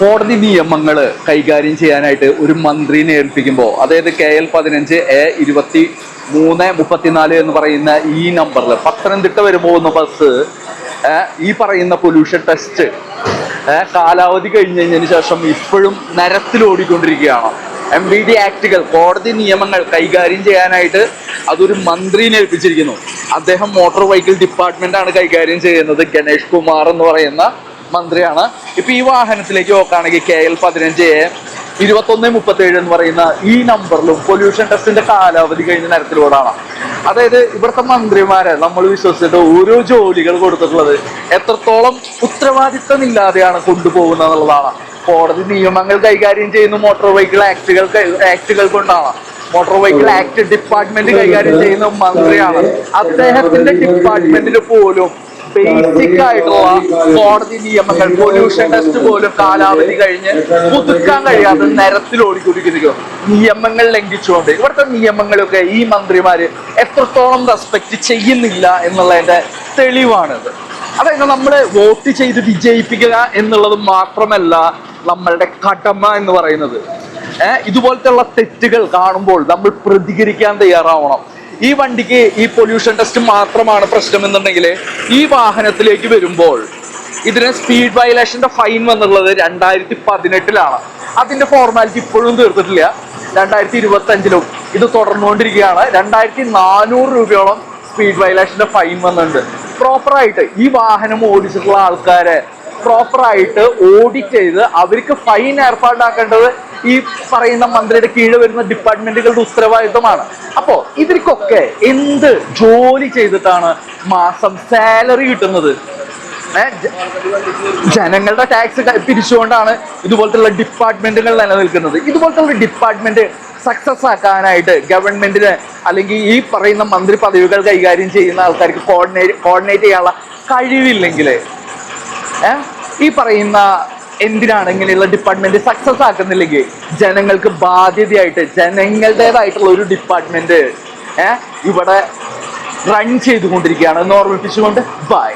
കോടതി നിയമങ്ങൾ കൈകാര്യം ചെയ്യാനായിട്ട് ഒരു മന്ത്രിനെ ഏൽപ്പിക്കുമ്പോൾ അതായത് കെ എൽ പതിനഞ്ച് എ ഇരുപത്തി മൂന്ന് മുപ്പത്തിനാല് എന്ന് പറയുന്ന ഈ നമ്പറിൽ പത്തനംതിട്ട വരുമ്പോൾ പോകുന്ന ബസ് ഈ പറയുന്ന പൊല്യൂഷൻ ടെസ്റ്റ് കാലാവധി കഴിഞ്ഞ് കഴിഞ്ഞതിന് ശേഷം ഇപ്പോഴും നരത്തിൽ ഓടിക്കൊണ്ടിരിക്കുകയാണ്. എം ബി ഡി ആക്ടുകൾ കോടതി നിയമങ്ങൾ കൈകാര്യം ചെയ്യാനായിട്ട് അതൊരു മന്ത്രിനെ ഏൽപ്പിച്ചിരിക്കുന്നു. അദ്ദേഹം മോട്ടോർ വെഹിക്കിൾ ഡിപ്പാർട്ട്മെന്റാണ് കൈകാര്യം ചെയ്യുന്നത്. ഗണേഷ് കുമാർ എന്ന് പറയുന്ന മന്ത്രിയാണ്. ഇപ്പൊ ഈ വാഹനത്തിലേക്ക് നോക്കുകയാണെങ്കിൽ കെ എൽ പതിനഞ്ച് എ ഇരുപത്തൊന്ന് മുപ്പത്തി ഏഴ് എന്ന് പറയുന്ന ഈ നമ്പറിലും പൊല്യൂഷൻ ടെസ്റ്റിന്റെ കാലാവധി കഴിഞ്ഞ നിരത്തിലൂടാണ് അതായത് ഇവിടുത്തെ മന്ത്രിമാരെ നമ്മൾ വിശ്വസിച്ചിട്ട് ഓരോ ജോലികൾ കൊടുത്തിട്ടുള്ളത് എത്രത്തോളം ഉത്തരവാദിത്തമില്ലാതെയാണ് കൊണ്ടുപോകുന്നത് എന്നുള്ളതാണ്. കോടതി നിയമങ്ങൾ കൈകാര്യം ചെയ്യുന്ന മോട്ടോർ വെഹിക്കിൾ ആക്ടുകൾ ആക്ടുകൾ കൊണ്ടാണ്. മോട്ടോർ വെഹിക്കിൾ ആക്ട് ഡിപ്പാർട്ട്മെന്റ് കൈകാര്യം ചെയ്യുന്ന മന്ത്രിയാണ്. അദ്ദേഹത്തിന്റെ ഡിപ്പാർട്ട്മെന്റിൽ പോലും ബേസിക് ആയിട്ടുള്ള കോടതി നിയമങ്ങൾ പൊല്യൂഷൻ ടെസ്റ്റ് പോലും കാലാവധി കഴിഞ്ഞ് പുതുക്കാൻ കഴിയാതെ നിരത്തിൽ ഓടിക്കൊണ്ടിരിക്കുന്നു. നിയമങ്ങൾ ലംഘിച്ചുകൊണ്ട്. ഇവിടുത്തെ നിയമങ്ങളൊക്കെ ഈ മന്ത്രിമാര് എത്രത്തോളം റെസ്പെക്ട് ചെയ്യുന്നില്ല എന്നുള്ളതിന്റെ തെളിവാണിത്. അതായത് നമ്മൾ വോട്ട് ചെയ്ത് വിജയിപ്പിക്കുക എന്നുള്ളത് മാത്രമല്ല നമ്മളുടെ കടമ എന്ന് പറയുന്നത്. ഏഹ് ഇതുപോലത്തെയുള്ള തെറ്റുകൾ കാണുമ്പോൾ നമ്മൾ പ്രതികരിക്കാൻ തയ്യാറാവണം. ഈ വണ്ടിക്ക് ഈ പൊല്യൂഷൻ ടെസ്റ്റ് മാത്രമാണ് പ്രശ്നം എന്നുണ്ടെങ്കിൽ ഈ വാഹനത്തിലേക്ക് വരുമ്പോൾ ഇതിന് സ്പീഡ് വയലേഷന്റെ ഫൈൻ വന്നുള്ളത് രണ്ടായിരത്തി പതിനെട്ടിലാണ് അതിന്റെ ഫോർമാലിറ്റി ഇപ്പോഴും തീർത്തിട്ടില്ല. രണ്ടായിരത്തി ഇരുപത്തി അഞ്ചിലും ഇത് തുടർന്നുകൊണ്ടിരിക്കുകയാണ്. രണ്ടായിരത്തി നാനൂറ് രൂപയോളം സ്പീഡ് വയലേഷന്റെ ഫൈൻ വന്നിട്ടുണ്ട്. പ്രോപ്പറായിട്ട് ഈ വാഹനം ഓടിച്ചിട്ടുള്ള ആൾക്കാരെ പ്രോപ്പറായിട്ട് ഓഡിറ്റ് ചെയ്ത് അവർക്ക് ഫൈൻ ഏർപ്പാടാക്കേണ്ടത് ഈ പറയുന്ന മന്ത്രിയുടെ കീഴിൽ വരുന്ന ഡിപ്പാർട്ട്മെന്റുകളുടെ ഉത്തരവാദിത്തമാണ് അപ്പോ ഇവർക്കൊക്കെ എന്ത് ജോലി ചെയ്തിട്ടാണ് മാസം സാലറി കിട്ടുന്നത്? ജനങ്ങളുടെ ടാക്സ് പിരിച്ചുകൊണ്ടാണ് ഇതുപോലത്തുള്ള ഡിപ്പാർട്ട്മെന്റുകൾ നിലനിൽക്കുന്നത്. ഇതുപോലത്തുള്ള ഡിപ്പാർട്ട്മെന്റ് സക്സസ് ആക്കാനായിട്ട് ഗവൺമെന്റിന് അല്ലെങ്കിൽ ഈ പറയുന്ന മന്ത്രി പദവികൾ കൈകാര്യം ചെയ്യുന്ന ആൾക്കാർക്ക് കോർഡിനേറ്റ് കോർഡിനേറ്റ് ചെയ്യാനുള്ള കഴിവില്ലെങ്കിൽ ഈ പറയുന്ന എന്തിനാണ് ഇങ്ങനെയുള്ള ഡിപ്പാർട്ട്മെന്റ് സക്സസ് ആക്കുന്നില്ലെങ്കിൽ ജനങ്ങൾക്ക് ബാധ്യതയായിട്ട് ജനങ്ങളുടേതായിട്ടുള്ള ഒരു ഡിപ്പാർട്ട്മെന്റ് ഇവിടെ റൺ ചെയ്തുകൊണ്ടിരിക്കുകയാണ്. എന്ന് ഓർമ്മിപ്പിച്ചുകൊണ്ട് ബൈ